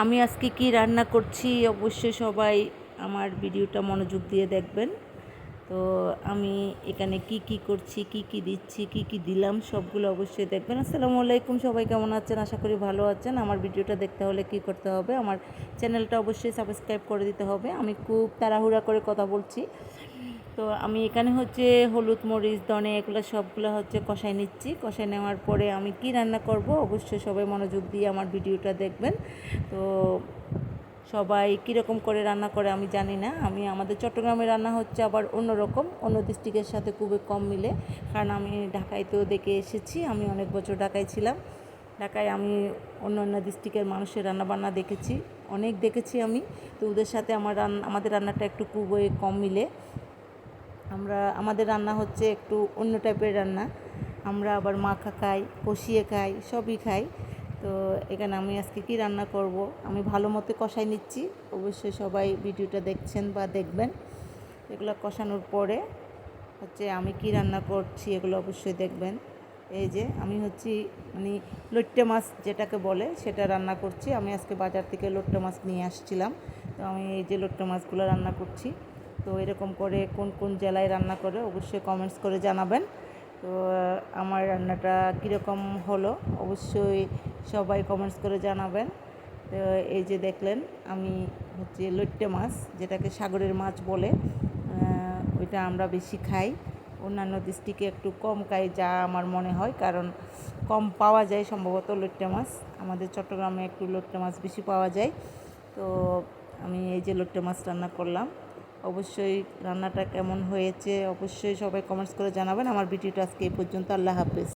আমি আজকে কি রান্না করছি, অবশ্যই সবাই আমার ভিডিওটা মনোযোগ দিয়ে দেখবেন। তো আমি এখানে কি কি করছি, কি কি দিচ্ছি, কি কি দিলাম, সবগুলো অবশ্যই দেখবেন। আসসালামু আলাইকুম, সবাই কেমন আছেন? আশা করি ভালো আছেন। আমার ভিডিওটা দেখতে হলে কি করতে হবে, আমার চ্যানেলটা অবশ্যই সাবস্ক্রাইব করে দিতে হবে। আমি খুব তাড়াহুড়া করে কথা বলছি। তো আমি এখানে হচ্ছে হলুদ, মরিচ, ধনে এগুলো সবগুলো হচ্ছে কষাই নিচ্ছি। কষাই নেওয়ার পরে আমি কি রান্না করব? অবশ্যই সবাই মনোযোগ দিয়ে আমার ভিডিওটা দেখবেন। তো সবাই কীরকম করে রান্না করে আমি জানি না। আমি আমাদের চট্টগ্রামে রান্না হচ্ছে আবার অন্যরকম, অন্য ডিস্ট্রিক্টের সাথে খুবই কম মিলে। কারণ আমি ঢাকায় তো দেখে এসেছি, আমি অনেক বছর ঢাকায় ছিলাম। ঢাকায় আমি অন্য অন্য ডিস্ট্রিক্টের মানুষের রান্নাবান্না দেখেছি, অনেক দেখেছি আমি। তো ওদের সাথে আমার রান্না আমাদের রান্নাটা একটু খুবই কম মিলে। আমরা, আমাদের রান্না হচ্ছে একটু অন্য টাইপের রান্না। আমরা আবার মাখা খাই, কষিয়ে খাই, সবই খাই। তো এখানে আমি আজকে কি রান্না করব? আমি ভালো মতো কষাই নিচ্ছি। অবশ্যই সবাই ভিডিওটা দেখছেন বা দেখবেন। এগুলো কষানোর পরে হচ্ছে আমি কি রান্না করছি এগুলো অবশ্যই দেখবেন। এই যে আমি হচ্ছি মানে লট্টে মাছ যেটাকে বলে সেটা রান্না করছি। আমি আজকে বাজার থেকে লট্টে মাছ নিয়ে আসছিলাম। তো আমি এই যে লট্টে মাছগুলো রান্না করছি। তো এরকম করে কোন কোন জেলায় রান্না করে অবশ্যই কমেন্টস করে জানাবেন। তো আমার রান্নাটা কীরকম হলো অবশ্যই সবাই কমেন্টস করে জানাবেন। তো, এই যে দেখলেন, আমি হচ্ছে লইট্টে মাছ, যেটাকে সাগরের মাছ বলে ওইটা আমরা বেশি খাই। অন্যান্য ডিস্ট্রিক্টে একটু কম খাই, যা আমার মনে হয়, কারণ কম পাওয়া যায় সম্ভবত লইট্টে মাছ। আমাদের চট্টগ্রামে একটু লইট্টে মাছ বেশি পাওয়া যায়। তো, আমি এই যে লইট্টে মাছ রান্না করলাম। অবশ্যই রান্নাটা কেমন হয়েছে, অবশ্যই সবাই কমেন্টস করে জানাবেন। আমার ভিডিওটা আজকে এই পর্যন্ত। আল্লাহ হাফেজ।